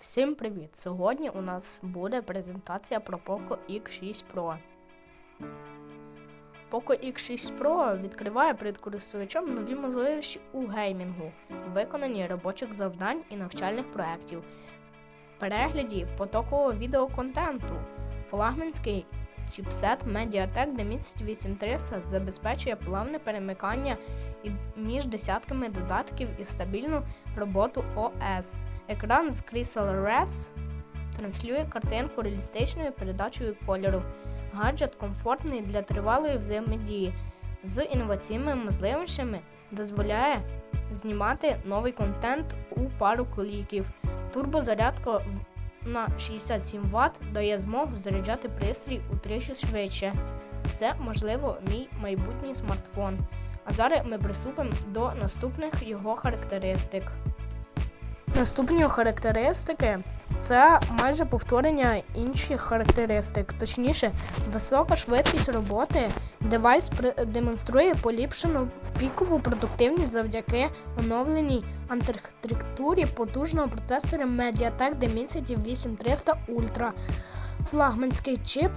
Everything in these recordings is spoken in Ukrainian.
Всім привіт! Сьогодні у нас буде презентація про Poco X6 Pro. Poco X6 Pro відкриває перед користувачем нові можливості у геймінгу, виконанні робочих завдань і навчальних проєктів, перегляді потокового відеоконтенту, флагманський чіпсет Mediatek Dimensity 8300 забезпечує плавне перемикання між десятками додатків і стабільну роботу ОС. Екран з Crystal Res транслює картинку реалістичною передачею кольору. Гаджет комфортний для тривалої взаємодії з інноваційними можливостями дозволяє знімати новий контент у пару кліків. Турбозарядка на 67 Вт дає змогу заряджати пристрій утричі швидше. Це можливо мій майбутній смартфон. А зараз ми приступимо до наступних його характеристик. Наступні характеристики це майже повторення інших характеристик. Точніше, висока швидкість роботи. Девайс демонструє поліпшену пікову продуктивність завдяки оновленій архітектурі потужного процесора Mediatek Dimensity 8300 Ultra. Флагманський чип,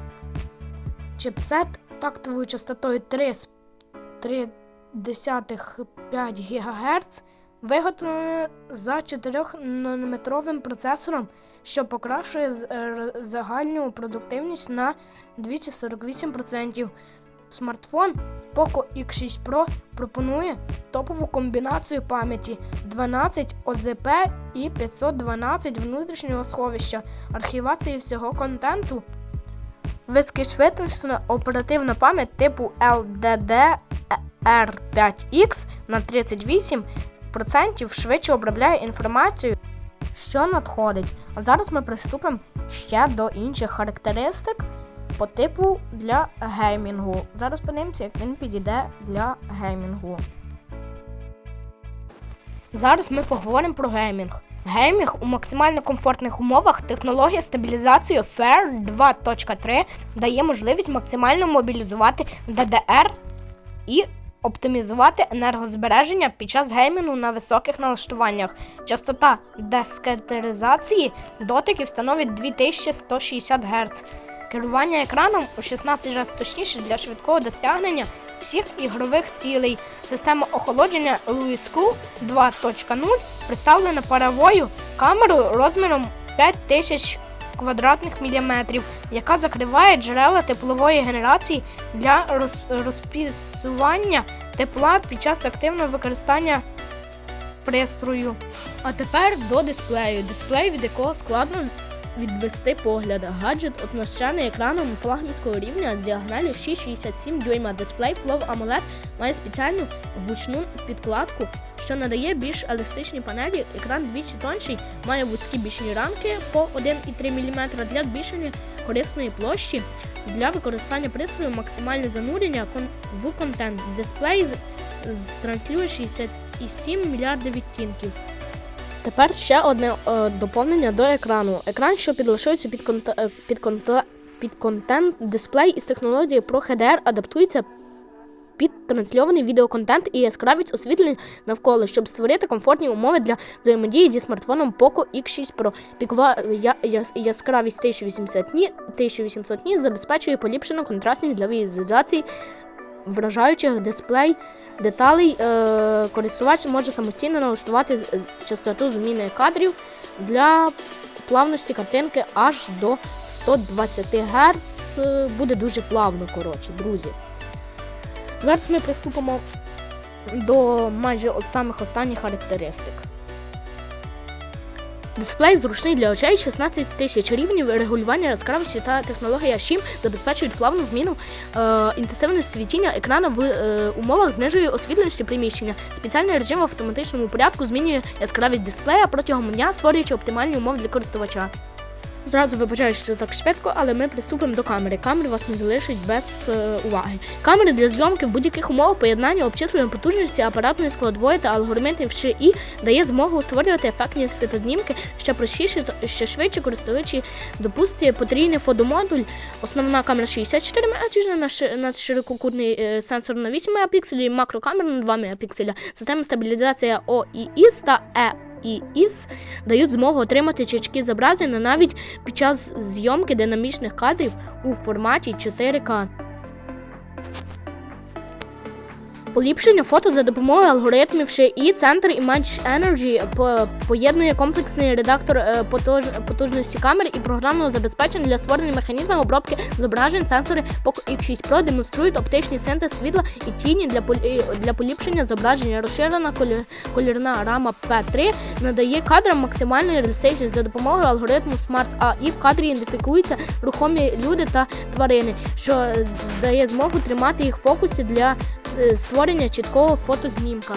чипсет тактовою частотою 3,5 ГГц виготовлене за 4-нанометровим процесором, що покращує е, загальну продуктивність на 248%. Смартфон Poco X6 Pro пропонує топову комбінацію пам'яті 12 ОЗП і 512 внутрішнього сховища, архівації всього контенту. Високошвидкісна оперативна пам'ять типу LDDR5X на 38% швидше обробляє інформацію, що надходить. А зараз ми приступимо ще до інших характеристик по типу для геймінгу. Зараз подивимося, як він підійде для геймінгу. Зараз ми поговоримо про геймінг. Геймінг у максимально комфортних умовах технологія стабілізації FAIR 2.3 дає можливість максимально мобілізувати DDR і оптимізувати енергозбереження під час геймінгу на високих налаштуваннях. Частота дескетеризації дотиків становить 2160 Гц. Керування екраном у 16 разів точніше для швидкого досягнення всіх ігрових цілей. Система охолодження Louis Cool 2.0 представлена паровою камерою розміром 5000 квадратних міліметрів, яка закриває джерела теплової генерації для роз- розпісування тепла під час активного використання пристрою. А тепер до дисплею. Дисплей, від якого складно відвести погляд. Гаджет оснащений екраном флагманського рівня з діагоналю 6,67 дюйма. Дисплей Flow AMOLED має спеціальну гучну підкладку, що надає більш еластичні панелі. Екран двічі тонший, має вузькі бічні рамки по 1,3 мм для збільшення корисної площі. Для використання пристрою максимальне занурення в контент. Дисплей транслює 67 мільярдів відтінків. Тепер ще одне е, доповнення до екрану. Екран, що підлаштовується під, конте- е, під, конте- під контент дисплей із технологією Pro HDR адаптується під трансльований відеоконтент і яскравість освітлення навколо, щоб створити комфортні умови для взаємодії зі смартфоном Poco X6 Pro. Пікова я- яс- яскравість 1080 ні, 1800 ніт забезпечує поліпшену контрастність для візуалізації вражаючих дисплей деталей. Е, користувач може самостійно налаштувати частоту зміни кадрів для плавності картинки аж до 120 Гц. Буде дуже плавно, коротше, друзі. Зараз ми приступимо до майже самих останніх характеристик. Дисплей зручний для очей 16 тисяч рівнів регулювання яскравості та технологія SHIM забезпечують плавну зміну е, інтенсивності світіння екрана в е, умовах знижує освітленості приміщення. Спеціальний режим в автоматичному порядку змінює яскравість дисплея протягом дня, створюючи оптимальні умови для користувача. Зразу вибачаю, що так швидко, але ми приступимо до камери. Камери вас не залишить без е, уваги. Камери для зйомки в будь-яких умовах поєднання обчислювання потужності апаратної складової та алгоритмів ШИ дає змогу створювати ефектні фотознімки ще простіше ще швидше користувачі допустить потрійний фотомодуль. Основна камера 64 Мп на, ши- на ширококутний е, сенсор на 8 Мп, макрокамера на 2 Мп. Система стабілізація ОІС та Е і іс дають змогу отримати чачки зображення навіть під час зйомки динамічних кадрів у форматі 4К. Поліпшення фото за допомогою алгоритмів шиї центр Image Energy по- поєднує комплексний редактор е, потужності камер і програмного забезпечення для створення механізму обробки зображень. Сенсори Poco X6 Pro демонструють оптичний синтез світла і тіні для, для поліпшення зображення. Розширена колірна рама P3 надає кадрам максимальної реалістичність за допомогою алгоритму Smart AI в кадрі ідентифікуються рухомі люди та тварини, що е, дає змогу тримати їх в фокусі для с- створення чіткого фотознімка.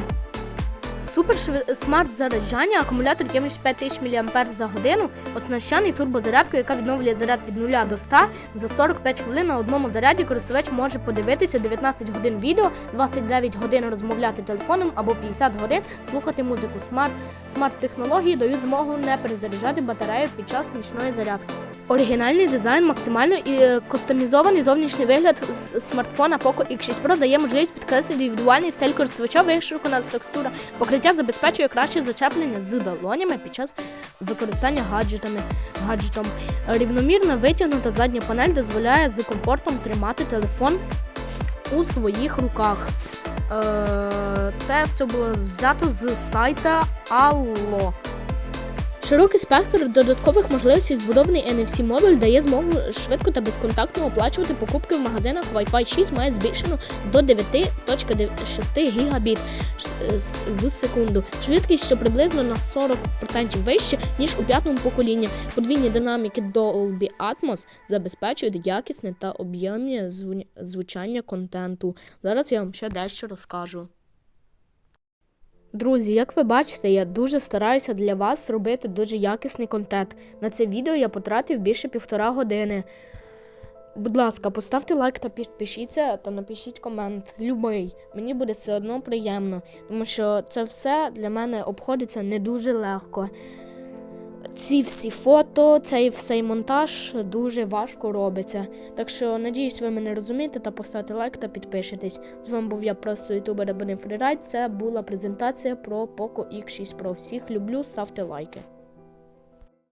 Супер смарт заряджання, акумулятор ємністю 5000 мАч за годину, оснащений турбозарядкою, яка відновлює заряд від 0 до 100 за 45 хвилин на одному заряді. Користувач може подивитися 19 годин відео, 29 годин розмовляти телефоном або 50 годин слухати музику. Смарт смарт технології дають змогу не перезаряджати батарею під час нічної зарядки. Оригінальний дизайн, максимально і е, кустомізований зовнішній вигляд смартфона Poco X6 Pro дає можливість підкреслити індивідуальний стиль користувача, вишукана текстура. Покриття забезпечує краще зачеплення з долонями під час використання гаджетами. гаджетом. Рівномірно витягнута задня панель дозволяє з комфортом тримати телефон у своїх руках. Е, Це все було взято з сайта Allo. Широкий спектр додаткових можливостей збудований NFC модуль дає змогу швидко та безконтактно оплачувати покупки в магазинах Wi-Fi 6 має збільшену до 9.6 гігабіт в секунду. Швидкість, що приблизно на 40% вище, ніж у п'ятому поколінні. Подвійні динаміки Dolby Atmos забезпечують якісне та об'ємне звучання контенту. Зараз я вам ще дещо розкажу. Друзі, як ви бачите, я дуже стараюся для вас робити дуже якісний контент. На це відео я потратив більше півтора години. Будь ласка, поставте лайк та підпишіться та напишіть комент. Любий. Мені буде все одно приємно, тому що це все для мене обходиться не дуже легко. Ці всі фото, цей всей монтаж дуже важко робиться. Так що надіюсь, ви мене розумієте та поставте лайк та підпишитесь. З вами був я просто ютубер Абонем Фрірайт. Це була презентація про Poco X6 Pro. Всіх люблю, ставте лайки.